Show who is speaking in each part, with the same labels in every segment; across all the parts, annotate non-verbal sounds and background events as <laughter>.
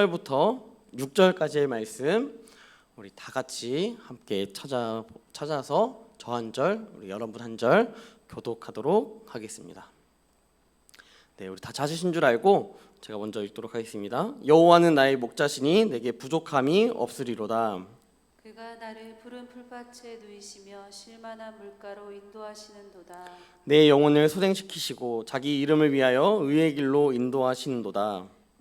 Speaker 1: 1절부터 6절까지의 말씀 우리 다 같이 함께 찾아 찾아서 저 한 절, 우리 여러분 한 절 교독하도록 하겠습니다. 네, 우리 다 찾으신 줄 알고 제가 먼저 읽도록 하겠습니다. 여호와는 나의 목자시니 내게 부족함이 없으리로다.
Speaker 2: 그가 나를 푸른 풀밭에 누이시며 실만한 물가로 인도하시는도다.
Speaker 1: 내 영혼을 소생시키시고 자기 이름을 위하여 의의 길로 인도하시는도다.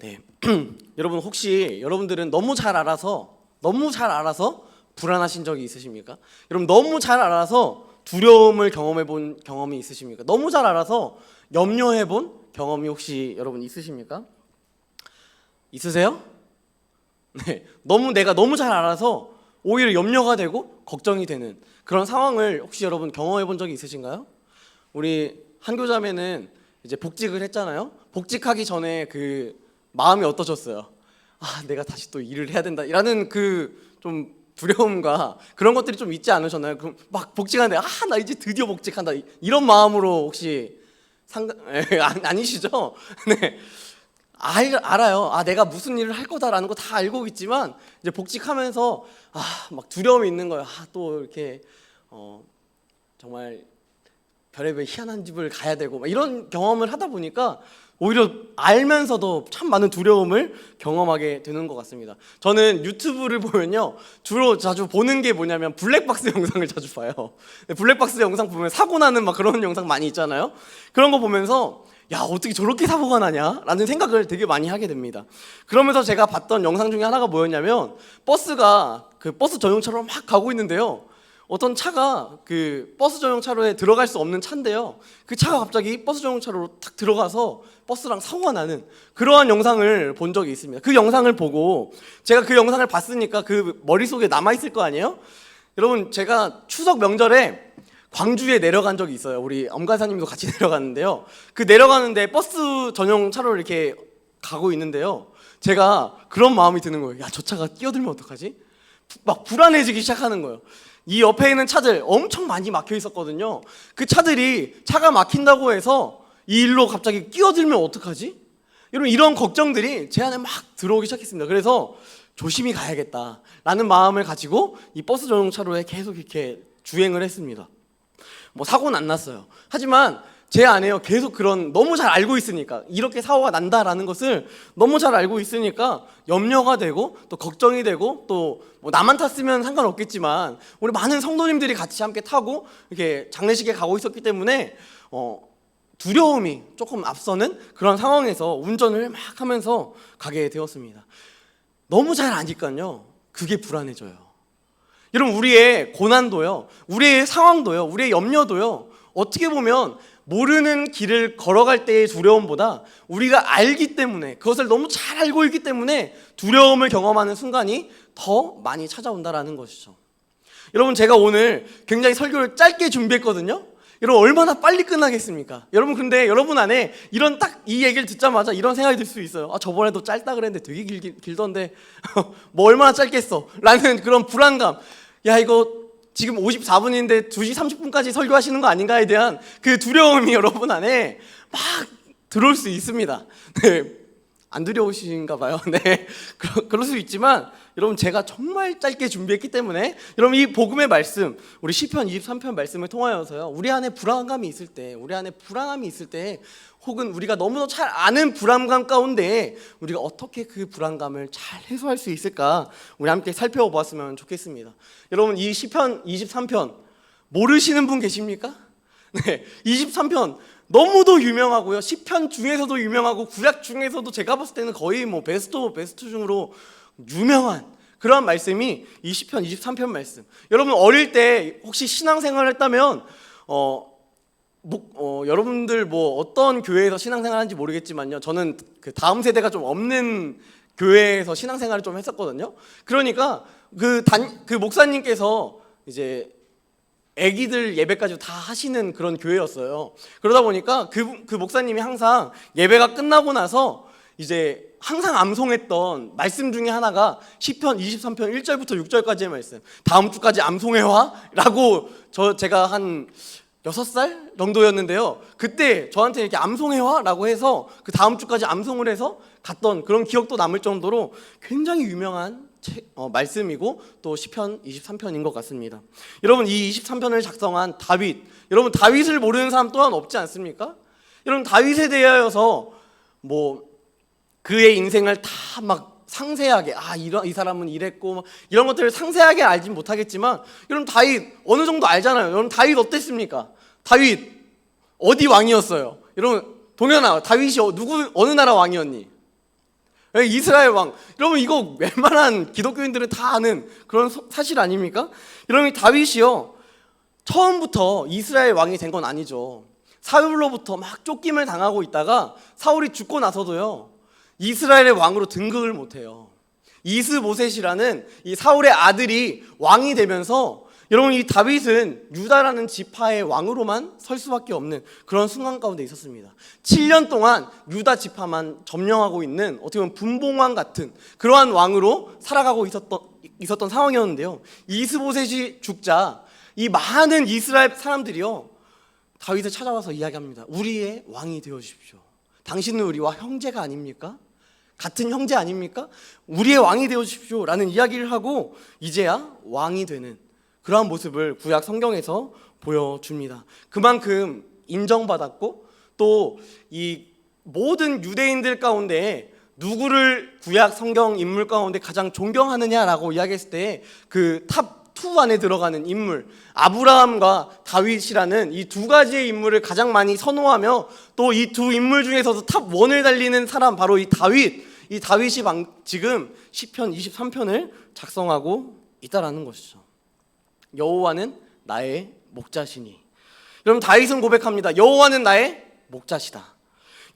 Speaker 1: 네. <clears throat> 여러분 혹시 여러분들은 너무 잘 알아서 너무 잘 알아서 불안하신 적이 있으십니까? 여러분 너무 잘 알아서 두려움을 경험해 본 경험이 있으십니까? 너무 잘 알아서 염려해 본 경험이 혹시 여러분 있으십니까? 있으세요? 네. 너무 내가 너무 잘 알아서 오히려 염려가 되고 걱정이 되는 그런 상황을 혹시 여러분 경험해 본 적이 있으신가요? 우리 한교자매는 이제 복직을 했잖아요. 복직하기 전에 그 마음이 어떠셨어요? 아, 내가 다시 또 일을 해야 된다 라는 그 좀 두려움과 그런 것들이 좀 있지 않으셨나요? 그럼 막 복직하는데 아, 나 이제 드디어 복직한다 이- 이런 마음으로 혹시 <laughs> 에, 아, 아니시죠? <laughs> 네. 알, 알아요. 아, 내가 무슨 일을 할 거다라는 거 다 알고 있지만 이제 복직하면서 아, 막 두려움이 있는 거예요. 아, 또 이렇게 어, 정말 별의별 희한한 집을 가야 되고 막 이런 경험을 하다 보니까 오히려 알면서도 참 많은 두려움을 경험하게 되는 것 같습니다. 저는 유튜브를 보면요 주로 자주 보는 게 뭐냐면 블랙박스 영상을 자주 봐요. 블랙박스 영상 보면 사고 나는 막 그런 영상 많이 있잖아요. 그런 거 보면서 야 어떻게 저렇게 사고가 나냐 라는 생각을 되게 많이 하게 됩니다. 그러면서 제가 봤던 영상 중에 하나가 뭐였냐면 버스가 그 버스 전용차로 막 가고 있는데요. 어떤 차가 그 버스 전용 차로에 들어갈 수 없는 차인데요. 그 차가 갑자기 버스 전용 차로로 탁 들어가서 버스랑 사고가 나는 그러한 영상을 본 적이 있습니다. 그 영상을 보고 제가 그 영상을 봤으니까 그 머릿속에 남아 있을 거 아니에요? 여러분 제가 추석 명절에 광주에 내려간 적이 있어요. 우리 엄가사님도 같이 <laughs> 내려갔는데요. 그 내려가는데 버스 전용 차로를 이렇게 가고 있는데요. 제가 그런 마음이 드는 거예요. 야, 저 차가 끼어들면 어떡하지? 막 불안해지기 시작하는 거예요. 이 옆에 있는 차들 엄청 많이 막혀 있었거든요. 그 차들이 차가 막힌다고 해서 이 일로 갑자기 끼어들면 어떡하지? 여러분 이런 걱정들이 제 안에 막 들어오기 시작했습니다. 그래서 조심히 가야겠다라는 마음을 가지고 이 버스 전용 차로에 계속 이렇게 주행을 했습니다. 뭐 사고는 안 났어요. 하지만 제 안에요 계속 그런 너무 잘 알고 있으니까 이렇게 사고가 난다라는 것을 너무 잘 알고 있으니까 염려가 되고 또 걱정이 되고 또 뭐 나만 탔으면 상관없겠지만 우리 많은 성도님들이 같이 함께 타고 이렇게 장례식에 가고 있었기 때문에 어 두려움이 조금 앞서는 그런 상황에서 운전을 막 하면서 가게 되었습니다. 너무 잘 아니까요. 그게 불안해져요. 여러분 우리의 고난도요, 우리의 상황도요, 우리의 염려도요. 어떻게 보면 모르는 길을 걸어갈 때의 두려움보다 우리가 알기 때문에 그것을 너무 잘 알고 있기 때문에 두려움을 경험하는 순간이 더 많이 찾아온다라는 것이죠. 여러분 제가 오늘 굉장히 설교를 짧게 준비했거든요. 여러분 얼마나 빨리 끝나겠습니까? 여러분 근데 여러분 안에 이런 딱 이 얘기를 듣자마자 이런 생각이 들 수 있어요. 아 저번에도 짧다 그랬는데 되게 길, 길 던데 <laughs> 뭐 얼마나 짧겠어? 라는 그런 불안감. 야 이거 지금 54분인데 2시 30분까지 설교하시는 거 아닌가에 대한 그 두려움이 <laughs> 여러분 안에 막 들어올 수 있습니다. 네. 안 두려우신가 봐요. <laughs> 네. 그럴 수 있지만 여러분 제가 정말 짧게 준비했기 때문에 여러분 이 복음의 말씀 우리 시편 23편 말씀을 통하여서요. 우리 안에 불안감이 있을 때, 우리 안에 불안함이 있을 때 혹은 우리가 너무도 잘 아는 불안감 가운데 우리가 어떻게 그 불안감을 잘 해소할 수 있을까? 우리 함께 살펴보았으면 좋겠습니다. 여러분 이 시편 23편 모르시는 분 계십니까? <laughs> 네. 23편 너무도 유명하고요. 시편 중에서도 유명하고 구약 중에서도 제가 봤을 때는 거의 뭐 베스트 오브 베스트 중으로 유명한 그러한 말씀이 이 시편 23편 말씀. 여러분 어릴 때 혹시 신앙생활을 했다면 어, 뭐, 어, 여러분들 뭐 어떤 교회에서 신앙생활하는지 모르겠지만요. 저는 그 다음 세대가 좀 없는 교회에서 신앙생활을 좀 했었거든요. 그러니까 그 단 그 목사님께서 이제 아기들 예배까지 다 하시는 그런 교회였어요. 그러다 보니까 그, 그 목사님이 항상 예배가 끝나고 나서 이제 항상 암송했던 말씀 중에 하나가 시편 23편 1절부터 6절까지의 말씀. 다음 주까지 암송해 와 라고 저 제가 한 6살 정도였는데요. 그때 저한테 이렇게 암송해 와 라고 해서 그 다음 주까지 암송을 해서 갔던 그런 기억도 남을 정도로 굉장히 유명한 책, 어, 말씀이고 또 시편 23편인 것 같습니다. 여러분 이 23편을 작성한 다윗, 여러분 다윗을 모르는 사람 또한 없지 않습니까? 여러분 다윗에 대하여서 뭐 그의 인생을 다 막 상세하게 아 이런 이 사람은 이랬고 막 이런 것들을 상세하게 알진 못하겠지만 여러분 다윗 어느 정도 알잖아요. 여러분 다윗 어땠습니까? 다윗 어디 왕이었어요? 여러분 동현아 다윗이 어- 누구 어느 나라 왕이었니? 예, 이스라엘 왕. 여러분 이거 웬만한 기독교인들은 다 아는 그런 서- 사실 아닙니까? 여러분 이 다윗이요 처음부터 이스라엘 왕이 된 건 아니죠. 사울로부터 막 쫓김을 당하고 있다가 사울이 죽고 나서도요 이스라엘의 왕으로 등극을 못해요. 이스보셋이라는 이 사울의 아들이 왕이 되면서 여러분 이 다윗은 유다라는 지파의 왕으로만 설 수밖에 없는 그런 순간 가운데 있었습니다. 7년 동안 유다 지파만 점령하고 있는 어떻게 보면 분봉왕 같은 그러한 왕으로 살아가고 있었던 있었던 상황이었는데요. 이스보셋이 죽자 이 많은 이스라엘 사람들이요 다윗을 찾아와서 이야기합니다. 우리의 왕이 되어 주십시오. 당신은 우리와 형제가 아닙니까? 같은 형제 아닙니까? 우리의 왕이 되어 주십시오 라는 이야기를 하고 이제야 왕이 되는 그러한 모습을 구약 성경에서 보여줍니다. 그만큼 인정받았고 또 이 모든 유대인들 가운데 누구를 구약 성경 인물 가운데 가장 존경하느냐라고 이야기했을 때 그탑투 안에 들어가는 인물 아브라함과 다윗이라는 이 두 가지의 인물을 가장 많이 선호하며 또 이 두 인물 중에서도 탑 원을 달리는 사람 바로 이 다윗 이 다윗이 방- 지금 시편 23편을 작성하고 있다라는 것이죠. 여호와는 나의 목자시니. 여러분 다윗은 고백합니다. 여호와는 나의 목자시다.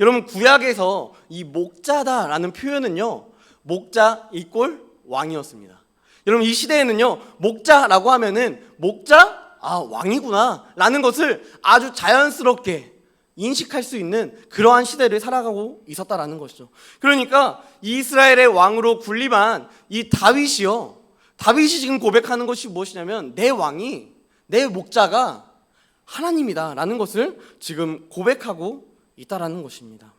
Speaker 1: 여러분 구약에서 이 목자다라는 표현은요. 목자 이꼴 왕이었습니다. 여러분 이 시대에는요. 목자라고 하면은 목자 아 왕이구나라는 것을 아주 자연스럽게 인식할 수 있는 그러한 시대를 살아가고 있었다라는 것이죠. 그러니까 이스라엘의 왕으로 군림한 이 다윗이요. 다윗이 지금 고백하는 것이 무엇이냐면 내 왕이 내 목자가 하나님이다라는 것을 지금 고백하고 있다라는 것입니다.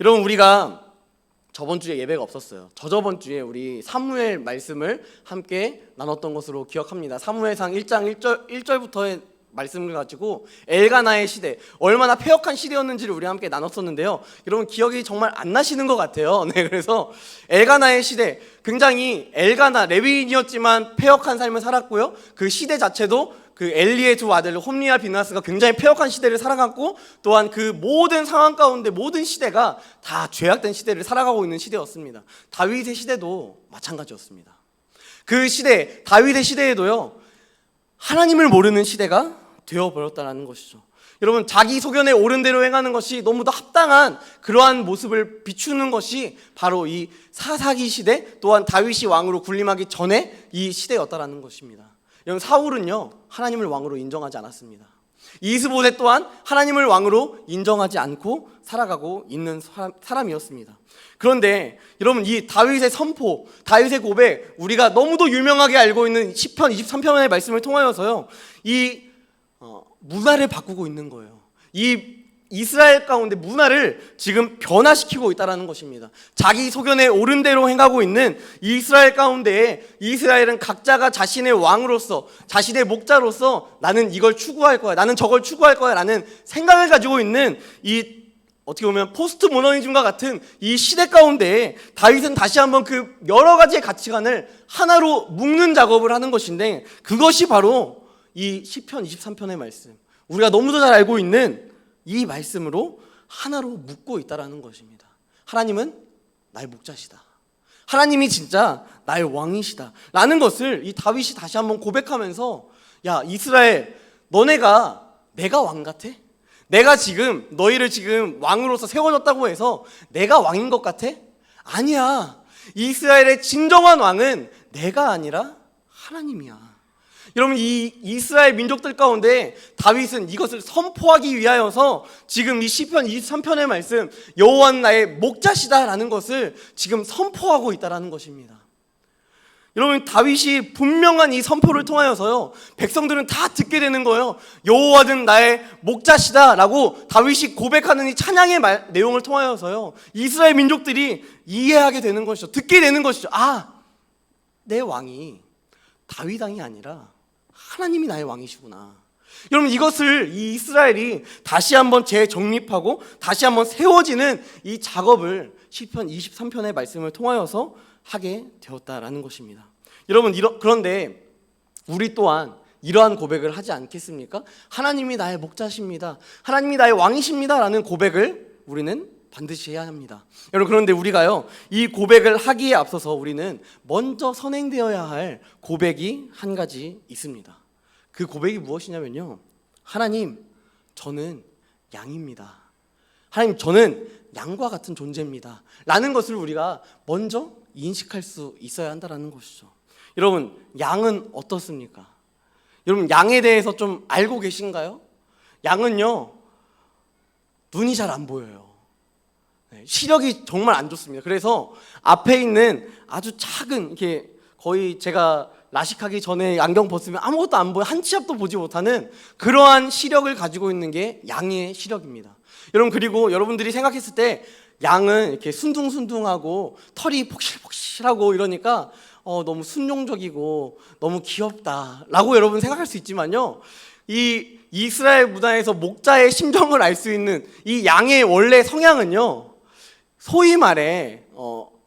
Speaker 1: 여러분 우리가 저번 주에 예배가 없었어요. 저저번 주에 우리 사무엘 말씀을 함께 나눴던 것으로 기억합니다. 사무엘상 1장 1절 1절부터의 말씀을 가지고 엘가나의 시대 얼마나 폐역한 시대였는지를 우리 함께 나눴었는데요. 여러분 기억이 정말 안 나시는 것 같아요. <laughs> 네, 그래서 엘가나의 시대 굉장히 엘가나 레위인이었지만 폐역한 삶을 살았고요. 그 시대 자체도 그 엘리의 두 아들 홈리와 비나스가 굉장히 폐역한 시대를 살아갔고 또한 그 모든 상황 가운데 모든 시대가 다 죄악된 시대를 살아가고 있는 시대였습니다. 다윗의 시대도 마찬가지였습니다. 그 시대 다윗의 시대에도요 하나님을 모르는 시대가 되어버렸다는 것이죠. 여러분 자기 소견에 옳은 대로 행하는 것이 너무도 합당한 그러한 모습을 비추는 것이 바로 이 사사기 시대 또한 다윗이 왕으로 군림하기 전에 이 시대였다라는 것입니다. 여러분 사울은요 하나님을 왕으로 인정하지 않았습니다. 이스보셋 또한 하나님을 왕으로 인정하지 않고 살아가고 있는 사람, 사람이었습니다. 그런데 여러분 이 다윗의 선포, 다윗의 고백 우리가 너무도 유명하게 알고 있는 시편 23편의 말씀을 통하여서요. 이 어, 문화를 바꾸고 있는 거예요. 이 이스라엘 가운데 문화를 지금 변화시키고 있다라는 것입니다. 자기 소견에 옳은 대로 행하고 있는 이스라엘 가운데 이스라엘은 각자가 자신의 왕으로서 자신의 목자로서 나는 이걸 추구할 거야. 나는 저걸 추구할 거야라는 생각을 가지고 있는 이 어떻게 보면 포스트 모더니즘과 같은 이 시대 가운데 다윗은 다시 한번 그 여러 가지의 가치관을 하나로 묶는 작업을 하는 것인데 그것이 바로 이 시편 23편의 말씀. 우리가 너무도 잘 알고 있는 이 말씀으로 하나로 묶고 있다라는 것입니다. 하나님은 나의 목자시다. 하나님이 진짜 나의 왕이시다. 라는 것을 이 다윗이 다시 한번 고백하면서 야, 이스라엘 너네가 내가 왕 같아? 내가 지금 너희를 지금 왕으로서 세워졌다고 해서 내가 왕인 것 같아? 아니야. 이스라엘의 진정한 왕은 내가 아니라 하나님이야. 여러분 이 이스라엘 민족들 가운데 다윗은 이것을 선포하기 위하여서 지금 이 시편 23편의 말씀 여호와는 나의 목자시다라는 것을 지금 선포하고 있다라는 것입니다. 여러분 다윗이 분명한 이 선포를 통하여서요 백성들은 다 듣게 되는 거예요. 여호와는 나의 목자시다라고 다윗이 고백하는 이 찬양의 말, 내용을 통하여서요 이스라엘 민족들이 이해하게 되는 것이죠. 듣게 되는 것이죠. 아, 내 왕이 다윗 왕이 아니라 하나님이 나의 왕이시구나. 여러분 이것을 이 이스라엘이 다시 한번 재정립하고 다시 한번 세워지는 이 작업을 시편 23편의 말씀을 통하여서 하게 되었다라는 것입니다. 여러분 이러, 그런데 우리 또한 이러한 고백을 하지 않겠습니까? 하나님이 나의 목자십니다. 하나님이 나의 왕이십니다라는 고백을 우리는 반드시 해야 합니다. 여러분 그런데 우리가요 이 고백을 하기에 앞서서 우리는 먼저 선행되어야 할 고백이 한 가지 있습니다. 그 고백이 무엇이냐면요 하나님 저는 양입니다. 하나님 저는 양과 같은 존재입니다. 라는 것을 우리가 먼저 인식할 수 있어야 한다라는 것이죠. 여러분 양은 어떻습니까? 여러분 양에 대해서 좀 알고 계신가요? 양은요 눈이 잘 안 보여요. 네, 시력이 정말 안 좋습니다. 그래서 앞에 있는 아주 작은 이렇게 거의 제가 라식하기 전에 안경 벗으면 아무것도 안 보여 한 치 앞도 보지 못하는 그러한 시력을 가지고 있는 게 양의 시력입니다. 여러분 그리고 여러분들이 생각했을 때 양은 이렇게 순둥순둥하고 털이 폭실폭실하고 이러니까 어, 너무 순종적이고 너무 귀엽다라고 여러분 생각할 수 있지만요. 이 이스라엘 문화에서 목자의 심정을 알 수 있는 이 양의 원래 성향은요. 소위 말해 어,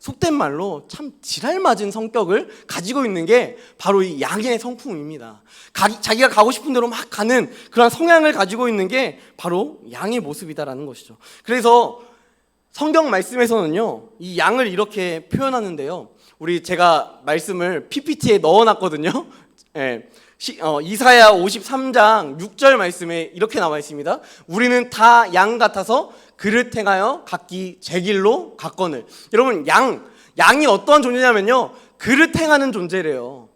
Speaker 1: 속된 말로 참 지랄 맞은 성격을 가지고 있는 게 바로 이 양의 성품입니다. 가, 자기가 가고 싶은 대로 막 가는 그런 성향을 가지고 있는 게 바로 양의 모습이다라는 것이죠. 그래서 성경 말씀에서는요, 이 양을 이렇게 표현하는데요. 우리 제가 말씀을 PPT에 넣어놨거든요. <laughs> 예. 시- 어, 이사야 53장 6절 말씀에 이렇게 나와 있습니다. 우리는 다 양 같아서 그릇 행하여 각기 제 길로 갔거늘. 여러분 양 양이 어떠한 존재냐면요. 그릇 행하는 존재래요.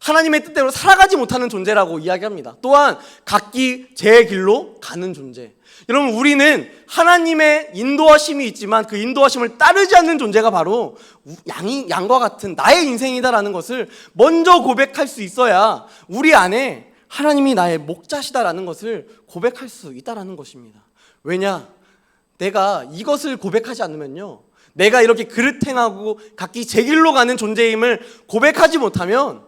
Speaker 1: 하나님의 뜻대로 살아가지 못하는 존재라고 이야기합니다. 또한 각기 제 길로 가는 존재. 여러분 우리는 하나님의 인도하심이 있지만 그 인도하심을 따르지 않는 존재가 바로 우- 양이 양과 같은 나의 인생이다라는 것을 먼저 고백할 수 있어야 우리 안에 하나님이 나의 목자시다라는 것을 고백할 수 있다라는 것입니다. 왜냐? 내가 이것을 고백하지 않으면요. 내가 이렇게 그릇 행하고 각기 제 길로 가는 존재임을 고백하지 못하면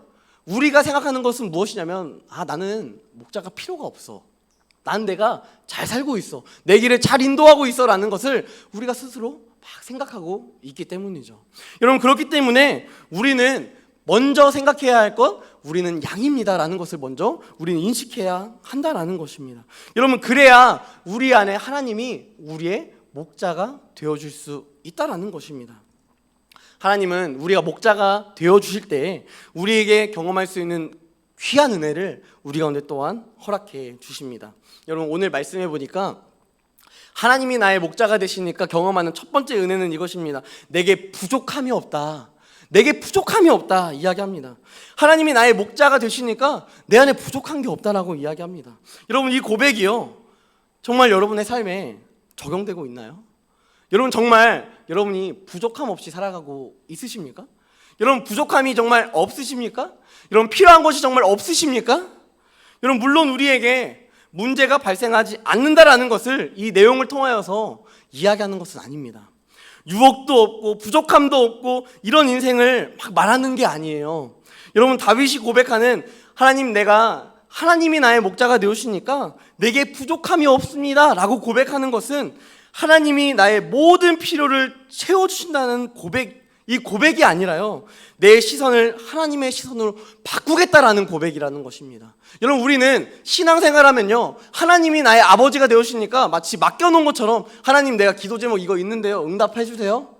Speaker 1: 우리가 생각하는 것은 무엇이냐면 아 나는 목자가 필요가 없어. 난 내가 잘 살고 있어. 내 길을 잘 인도하고 있어라는 것을 우리가 스스로 막 생각하고 있기 때문이죠. 여러분 그렇기 때문에 우리는 먼저 생각해야 할 것 우리는 양입니다라는 것을 먼저 우리는 인식해야 한다라는 것입니다. 여러분 그래야 우리 안에 하나님이 우리의 목자가 되어 줄 수 있다라는 것입니다. 하나님은 우리가 목자가 되어 주실 때 우리에게 경험할 수 있는 귀한 은혜를 우리 가운데 또한 허락해 주십니다. 여러분 오늘 말씀해 보니까 하나님이 나의 목자가 되시니까 경험하는 첫 번째 은혜는 이것입니다. 내게 부족함이 없다. 내게 부족함이 없다 이야기합니다. 하나님이 나의 목자가 되시니까 내 안에 부족한 게 없다라고 이야기합니다. 여러분 이 고백이요. 정말 여러분의 삶에 적용되고 있나요? 여러분 정말 여러분이 부족함 없이 살아가고 있으십니까? 여러분 부족함이 정말 없으십니까? 여러분 필요한 것이 정말 없으십니까? 여러분 물론 우리에게 문제가 발생하지 않는다라는 것을 이 내용을 통하여서 이야기하는 것은 아닙니다. 유혹도 없고 부족함도 없고 이런 인생을 막 말하는 게 아니에요. 여러분 다윗이 고백하는 하나님 내가 하나님이 나의 목자가 되오시니까 내게 부족함이 없습니다라고 고백하는 것은 하나님이 나의 모든 필요를 채워 주신다는 고백 이 고백이 아니라요. 내 시선을 하나님의 시선으로 바꾸겠다라는 고백이라는 것입니다. 여러분 우리는 신앙생활 하면요. 하나님이 나의 아버지가 되오시니까 마치 맡겨 놓은 것처럼 하나님 내가 기도 제목 이거 있는데요. 응답해 주세요.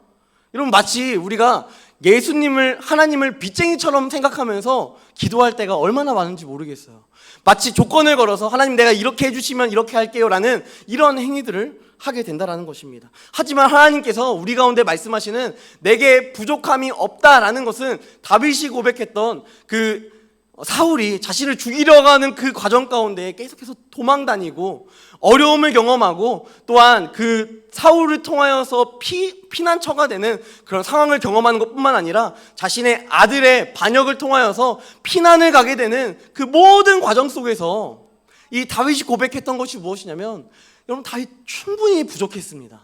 Speaker 1: 여러분 마치 우리가 예수님을 하나님을 빚쟁이처럼 생각하면서 기도할 때가 얼마나 많은지 모르겠어요. 마치 조건을 걸어서 하나님 내가 이렇게 해주시면 이렇게 할게요 라는 이런 행위들을 하게 된다라는 것입니다. 하지만 하나님께서 우리 가운데 말씀하시는 내게 부족함이 없다라는 것은 다윗이 고백했던 그 사울이 자신을 죽이려 가는 그 과정 가운데 계속해서 도망 다니고 어려움을 경험하고 또한 그 사울을 통하여서 피, 피난처가 되는 그런 상황을 경험하는 것 뿐만 아니라 자신의 아들의 반역을 통하여서 피난을 가게 되는 그 모든 과정 속에서 이 다윗이 고백했던 것이 무엇이냐면 여러분 다윗 충분히 부족했습니다.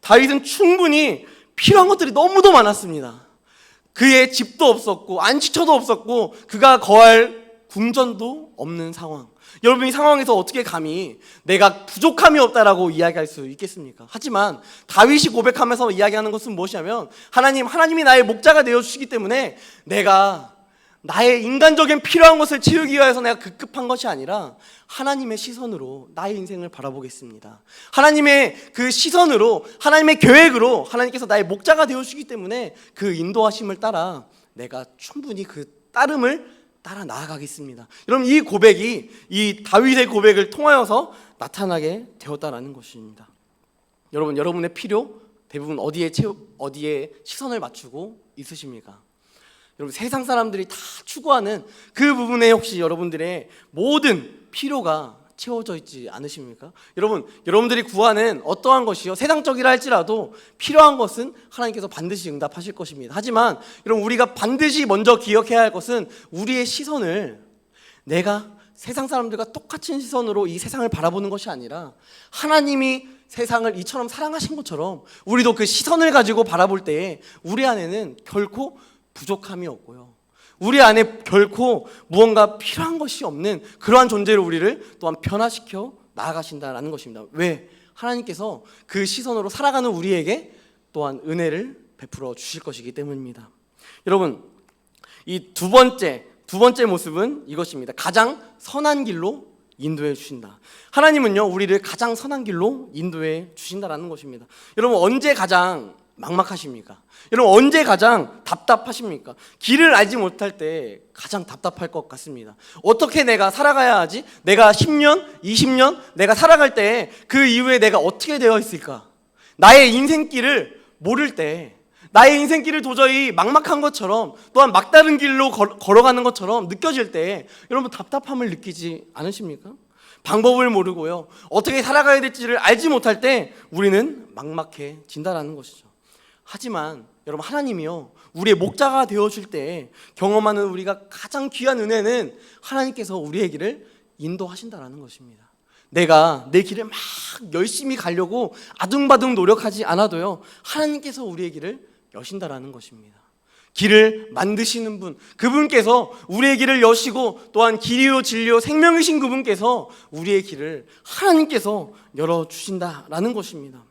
Speaker 1: 다윗은 충분히 필요한 것들이 너무도 많았습니다. 그의 집도 없었고 안식처도 없었고 그가 거할 궁전도 없는 상황. 여러분 이 상황에서 어떻게 감히 내가 부족함이 없다라고 이야기할 수 있겠습니까? 하지만 다윗이 고백하면서 이야기하는 것은 무엇이냐면 하나님 하나님이 나의 목자가 되어 주시기 때문에 내가 나의 인간적인 필요한 것을 채우기 위해서 내가 급급한 것이 아니라 하나님의 시선으로 나의 인생을 바라보겠습니다. 하나님의 그 시선으로 하나님의 계획으로 하나님께서 나의 목자가 되어 주시기 때문에 그 인도하심을 따라 내가 충분히 그 따름을 따라 나아가겠습니다. 여러분 이 고백이 이 다윗의 고백을 통하여서 나타나게 되었다라는 것입니다. 여러분 여러분의 필요 대부분 어디에 채우, 어디에 시선을 맞추고 있으십니까? 여러분 세상 사람들이 다 추구하는 그 부분에 혹시 여러분들의 모든 필요가 채워져 있지 않으십니까? 여러분, 여러분들이 구하는 어떠한 것이요 세상적이라 할지라도 필요한 것은 하나님께서 반드시 응답하실 것입니다. 하지만 여러분 우리가 반드시 먼저 기억해야 할 것은 우리의 시선을 내가 세상 사람들과 똑같은 시선으로 이 세상을 바라보는 것이 아니라 하나님이 세상을 이처럼 사랑하신 것처럼 우리도 그 시선을 가지고 바라볼 때에 우리 안에는 결코 부족함이 없고요. 우리 안에 결코 무언가 필요한 것이 없는 그러한 존재로 우리를 또한 변화시켜 나아가신다라는 것입니다. 왜? 하나님께서 그 시선으로 살아가는 우리에게 또한 은혜를 베풀어 주실 것이기 때문입니다. 여러분, 이 두 번째 두 번째 모습은 이것입니다. 가장 선한 길로 인도해 주신다. 하나님은요, 우리를 가장 선한 길로 인도해 주신다라는 것입니다. 여러분, 언제 가장 막막하십니까? 여러분, 언제 가장 답답하십니까? 길을 알지 못할 때 가장 답답할 것 같습니다. 어떻게 내가 살아가야 하지? 내가 10년, 20년 내가 살아갈 때 그 이후에 내가 어떻게 되어 있을까? 나의 인생길을 모를 때 나의 인생길을 도저히 막막한 것처럼 또한 막다른 길로 걸, 걸어가는 것처럼 느껴질 때 여러분 답답함을 느끼지 않으십니까? 방법을 모르고요. 어떻게 살아가야 될지를 알지 못할 때 우리는 막막해진다라는 것이죠. 하지만 여러분 하나님이요. 우리의 목자가 되어 줄 때 경험하는 우리가 가장 귀한 은혜는 하나님께서 우리의 길을 인도하신다라는 것입니다. 내가 내 길을 막 열심히 가려고 아둥바둥 노력하지 않아도요. 하나님께서 우리의 길을 여신다라는 것입니다. 길을 만드시는 분, 그분께서 우리의 길을 여시고 또한 길이요 진리요 생명이신 그분께서 우리의 길을 하나님께서 열어 주신다라는 것입니다.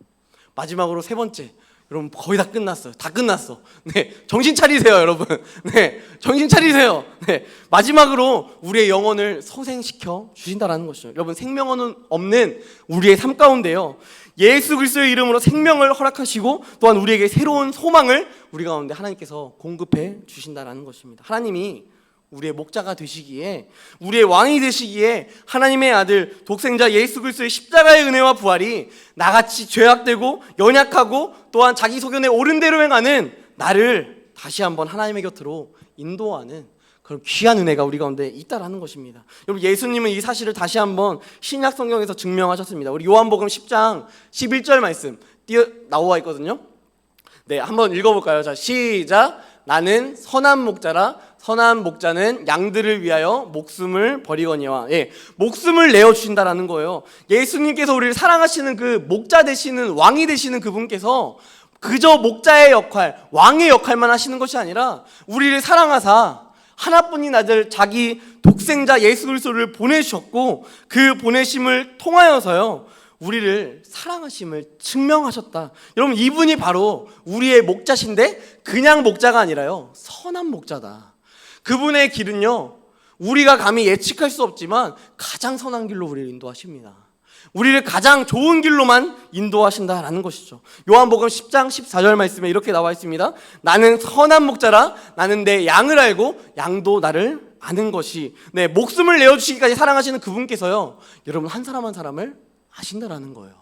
Speaker 1: 마지막으로 세 번째, 여러분 거의 다 끝났어요. 다 끝났어. 네, 정신 차리세요, 여러분. <laughs> 네, 정신 차리세요. 네, 마지막으로 우리의 영혼을 소생시켜 주신다라는 것이죠. 여러분 생명은 없는 우리의 삶 가운데요. 예수 그리스도의 이름으로 생명을 허락하시고 또한 우리에게 새로운 소망을 우리 가운데 하나님께서 공급해 주신다라는 것입니다. 하나님이 우리의 목자가 되시기에 우리의 왕이 되시기에 하나님의 아들 독생자 예수 그리스도의 십자가의 은혜와 부활이 나같이 죄악되고 연약하고 또한 자기 소견에 옳은 대로 행하는 나를 다시 한번 하나님의 곁으로 인도하는 그런 귀한 은혜가 우리 가운데 있다라는 것입니다. 여러분 예수님은 이 사실을 다시 한번 신약 성경에서 증명하셨습니다. 우리 요한복음 10장 11절 말씀 띄어 나와 있거든요. 네, 한번 읽어 볼까요? 자, 시작. 나는 선한 목자라 선한 목자는 양들을 위하여 목숨을 버리거니와 예, 목숨을 내어 주신다라는 거예요. 예수님께서 우리를 사랑하시는 그 목자 되시는 왕이 되시는 그분께서 그저 목자의 역할, 왕의 역할만 하시는 것이 아니라 우리를 사랑하사 하나뿐인 아들 자기 독생자 예수 그리스도를 보내주셨고 그 보내심을 통하여서요 우리를 사랑하심을 증명하셨다. 여러분 이분이 바로 우리의 목자신데 그냥 목자가 아니라요 선한 목자다. 그분의 길은요 우리가 감히 예측할 수 없지만 가장 선한 길로 우리를 인도하십니다. 우리를 가장 좋은 길로만 인도하신다라는 것이죠. 요한복음 10장 14절 말씀에 이렇게 나와 있습니다. 나는 선한 목자라 나는 내 양을 알고 양도 나를 아는 것이 네, 목숨을 내어 주시기까지 사랑하시는 그분께서요. 여러분 한 사람 한 사람을 아신다라는 거예요.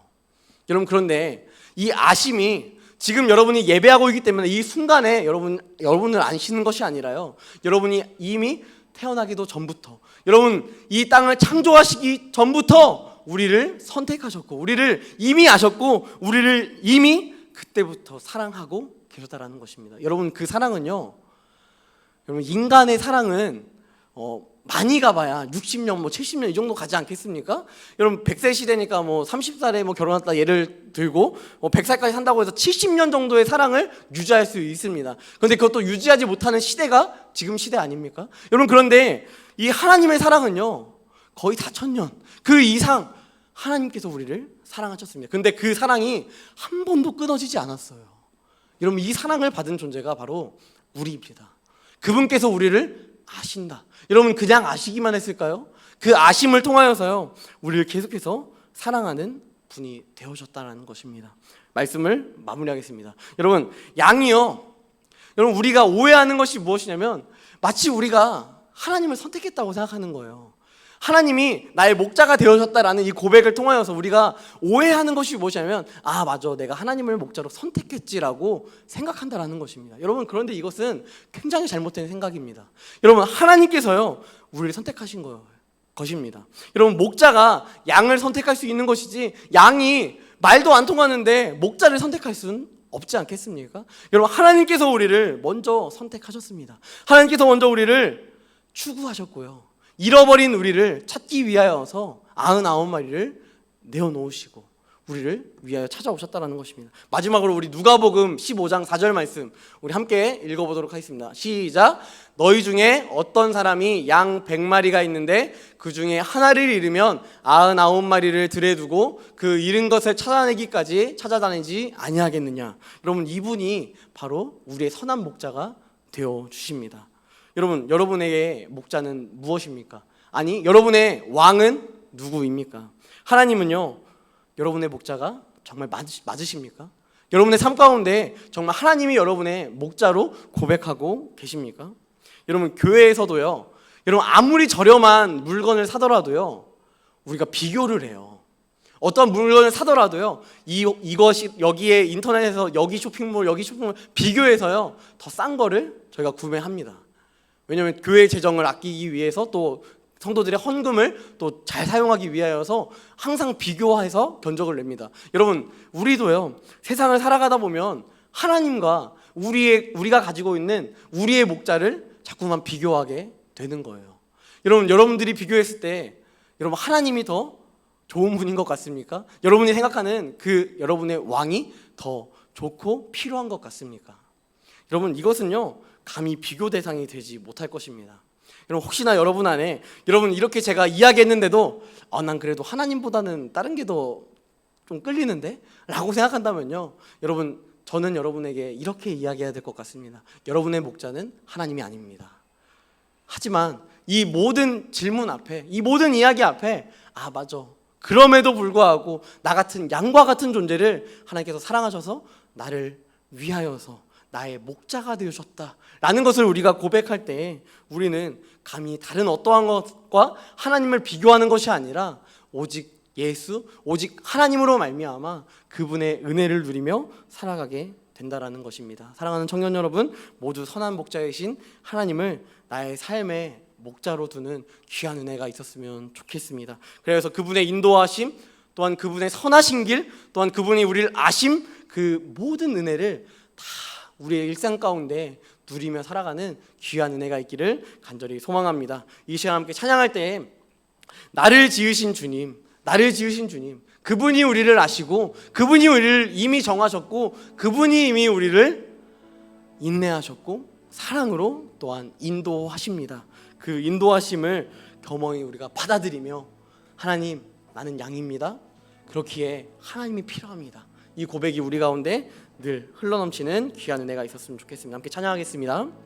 Speaker 1: 여러분 그런데 이 아심이 지금 여러분이 예배하고 있기 때문에 이 순간에 여러분 여러분을 아시는 것이 아니라요. 여러분이 이미 태어나기도 전부터 여러분 이 땅을 창조하시기 전부터 우리를 선택하셨고 우리를 이미 아셨고 우리를 이미 그때부터 사랑하고 계셨다라는 것입니다. 여러분 그 사랑은요. 여러분 인간의 사랑은 어, 많이 가봐야 60년 뭐 70년 이 정도 가지 않겠습니까? 여러분 100세 시대니까 뭐 30살에 뭐 결혼했다 예를 들고 뭐 100살까지 산다고 해서 70년 정도의 사랑을 유지할 수 있습니다. 그런데 그것도 유지하지 못하는 시대가 지금 시대 아닙니까? 여러분 그런데 이 하나님의 사랑은요 거의 4천년 그 이상 하나님께서 우리를 사랑하셨습니다. 근데 그 사랑이 한 번도 끊어지지 않았어요. 여러분 이 사랑을 받은 존재가 바로 우리입니다. 그분께서 우리를 아신다. 여러분 그냥 아시기만 했을까요? 그 아심을 통하여서요 우리를 계속해서 사랑하는 분이 되어졌다는 것입니다. 말씀을 마무리하겠습니다. 여러분 양이요. 여러분 우리가 오해하는 것이 무엇이냐면 마치 우리가 하나님을 선택했다고 생각하는 거예요. 하나님이 나의 목자가 되어졌다라는 이 고백을 통하여서 우리가 오해하는 것이 무엇이냐면 아 맞아 내가 하나님을 목자로 선택했지라고 생각한다라는 것입니다. 여러분 그런데 이것은 굉장히 잘못된 생각입니다. 여러분 하나님께서요 우리를 선택하신 거예요. 것입니다. 여러분 목자가 양을 선택할 수 있는 것이지 양이 말도 안 통하는데 목자를 선택할 수는 없지 않겠습니까? 여러분 하나님께서 우리를 먼저 선택하셨습니다. 하나님께서 먼저 우리를 추구하셨고요. 잃어버린 우리를 찾기 위하여서 99마리를 내어놓으시고 우리를 위하여 찾아오셨다라는 것입니다. 마지막으로 우리 누가복음 15장 4절 말씀 우리 함께 읽어보도록 하겠습니다. 시작. 너희 중에 어떤 사람이 양 100마리가 있는데 그 중에 하나를 잃으면 99마리를 들에 두고 그 잃은 것을 찾아내기까지 찾아다니지 아니하겠느냐. 여러분 이분이 바로 우리의 선한 목자가 되어 주십니다. 여러분, 여러분에게 목자는 무엇입니까? 아니, 여러분의 왕은 누구입니까? 하나님은요, 여러분의 목자가 정말 맞으, 맞으십니까? 여러분의 삶 가운데 정말 하나님이 여러분의 목자로 고백하고 계십니까? 여러분, 교회에서도요, 여러분, 아무리 저렴한 물건을 사더라도요, 우리가 비교를 해요. 어떤 물건을 사더라도요, 이, 이것이 여기에 인터넷에서 여기 쇼핑몰, 여기 쇼핑몰 비교해서요, 더 싼 거를 저희가 구매합니다. 왜냐하면 교회 재정을 아끼기 위해서 또 성도들의 헌금을 또 잘 사용하기 위하여서 항상 비교해서 견적을 냅니다. 여러분, 우리도요. 세상을 살아가다 보면 하나님과 우리의 우리가 가지고 있는 우리의 목자를 자꾸만 비교하게 되는 거예요. 여러분, 여러분들이 비교했을 때 여러분 하나님이 더 좋은 분인 것 같습니까? 여러분이 생각하는 그 여러분의 왕이 더 좋고 필요한 것 같습니까? 여러분, 이것은요. 감히 비교 대상이 되지 못할 것입니다. 여러분 혹시나 여러분 안에 여러분 이렇게 제가 이야기했는데도 아, 난 그래도 하나님보다는 다른 게 더 좀 끌리는데? 라고 생각한다면요. 여러분 저는 여러분에게 이렇게 이야기해야 될 것 같습니다. 여러분의 목자는 하나님이 아닙니다. 하지만 이 모든 질문 앞에 이 모든 이야기 앞에 아 맞아. 그럼에도 불구하고 나 같은 양과 같은 존재를 하나님께서 사랑하셔서 나를 위하여서 나의 목자가 되셨다라는 것을 우리가 고백할 때 우리는 감히 다른 어떠한 것과 하나님을 비교하는 것이 아니라 오직 예수, 오직 하나님으로 말미암아 그분의 은혜를 누리며 살아가게 된다라는 것입니다. 사랑하는 청년 여러분, 모두 선한 목자이신 하나님을 나의 삶의 목자로 두는 귀한 은혜가 있었으면 좋겠습니다. 그래서 그분의 인도하심, 또한 그분의 선하신 길, 또한 그분이 우리를 아심, 그 모든 은혜를 다 우리의 일상 가운데 누리며 살아가는 귀한 은혜가 있기를 간절히 소망합니다. 이 시간 함께 찬양할 때 나를 지으신 주님, 나를 지으신 주님, 그분이 우리를 아시고 그분이 우리를 이미 정하셨고 그분이 이미 우리를 인내하셨고 사랑으로 또한 인도하십니다. 그 인도하심을 겸허히 우리가 받아들이며 하나님 나는 양입니다. 그렇기에 하나님이 필요합니다. 이 고백이 우리 가운데 늘 흘러넘치는 귀한 은혜가 있었으면 좋겠습니다. 함께 찬양하겠습니다.